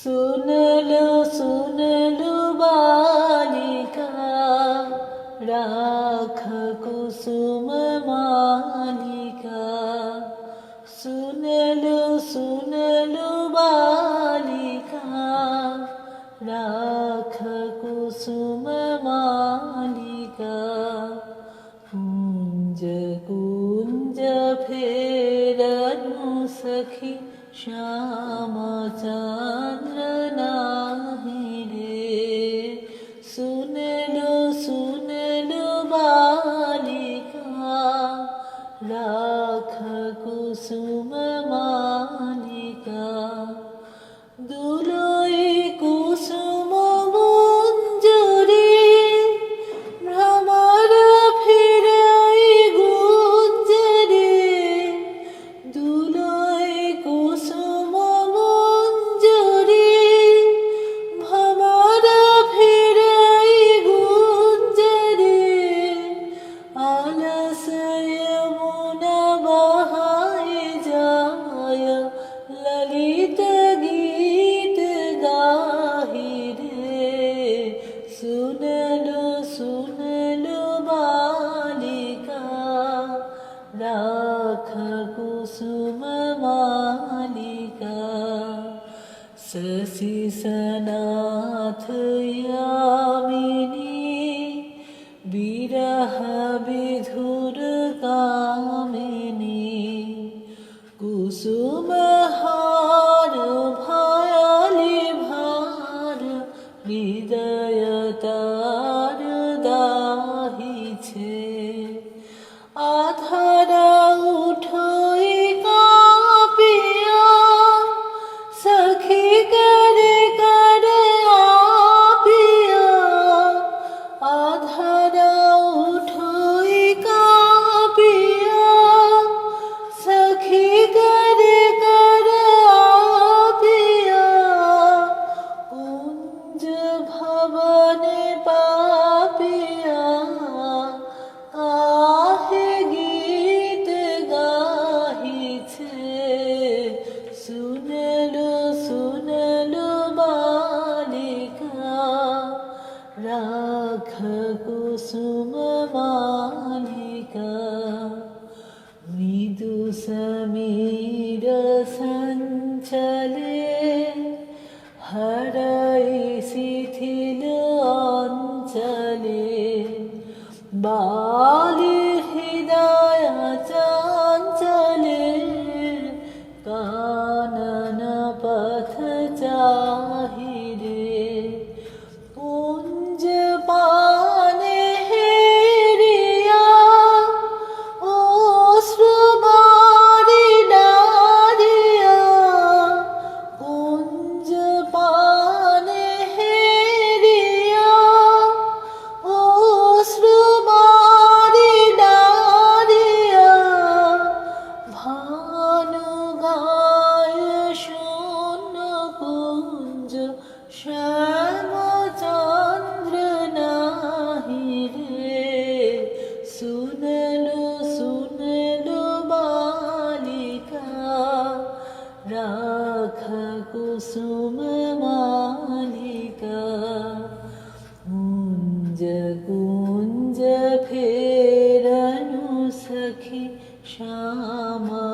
सुनलो सुनलो बालिका राख कुसुम मालिका सुनलो सुनलो बालिका राख कुसुम मालिका कुञ्ज कुञ्ज फेरनु सखी श्यामचान शशिसनाथ यामिनी विरह विधुरकामिनी कुसुमहार भायालि भार विदयता রাখ কুসুম মালিকা মৃদু সমীর সঞ্চলে হরাই শিথিল অঞ্চলে। বালি হৃদয় চঞ্চলে, কানন পথ চাহি ক্ষমা